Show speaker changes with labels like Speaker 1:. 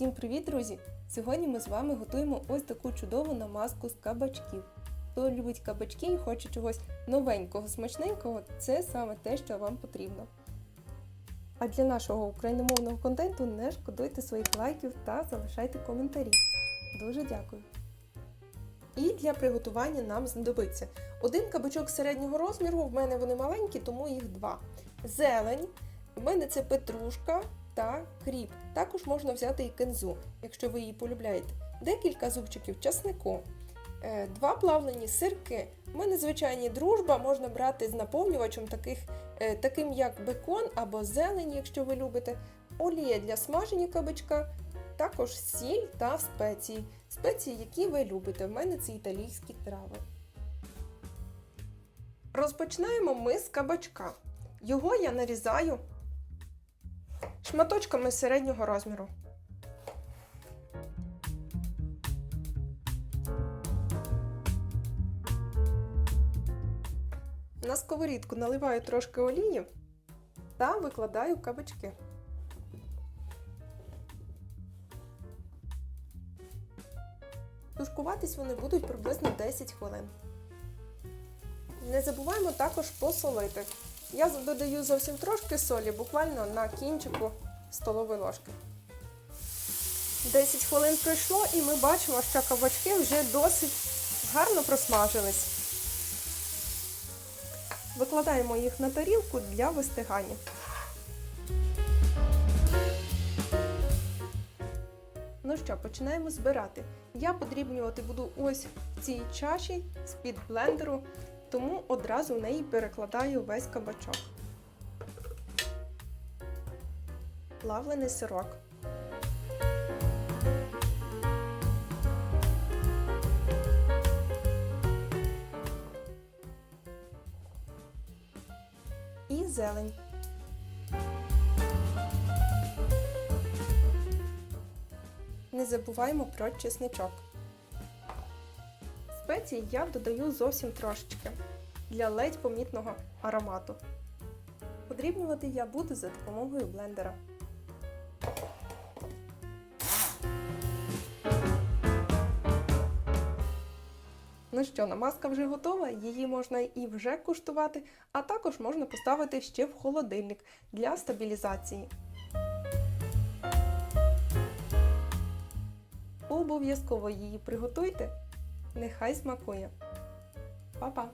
Speaker 1: Всім привіт, друзі! Сьогодні ми з вами готуємо ось таку чудову намазку з кабачків. Хто любить кабачки і хоче чогось новенького, смачненького, це саме те, що вам потрібно. А для нашого україномовного контенту не шкодуйте своїх лайків та залишайте коментарі. Дуже дякую. І для приготування нам знадобиться один кабачок середнього розміру, в мене вони маленькі, тому їх два. Зелень, в мене це петрушка та кріп. Також можна взяти і кензу, якщо ви її полюбляєте. Декілька зубчиків часнику, е, два плавлені сирки. У мене звичайні дружба, можна брати з наповнювачем, таких, е, таким як бекон або зелень, якщо ви любите, олія для смаження кабачка, також сіль та спеції. Спеції, які ви любите. В мене це італійські трави. Розпочинаємо ми з кабачка. Його я нарізаю шматочками середнього розміру. На сковорідку наливаю трошки олії та викладаю кабачки. Тушкуватись вони будуть приблизно 10 хвилин. Не забуваємо також посолити. Я додаю зовсім трошки солі, буквально на кінчику столової ложки. 10 хвилин пройшло і ми бачимо, що кабачки вже досить гарно просмажились. Викладаємо їх на тарілку для вистигання. Ну що, починаємо збирати. Я подрібнювати буду ось в цій чаші з-під блендеру, тому одразу в неї перекладаю весь кабачок. Плавлений сирок. І зелень. Не забуваємо про чесничок. Спеції я додаю зовсім трошечки для ледь помітного аромату. Подрібнювати я буду за допомогою блендера. Ну що, намазка вже готова, її можна і вже куштувати, а також можна поставити ще в холодильник для стабілізації. Обов'язково її приготуйте. Нехай смакує. Па-па!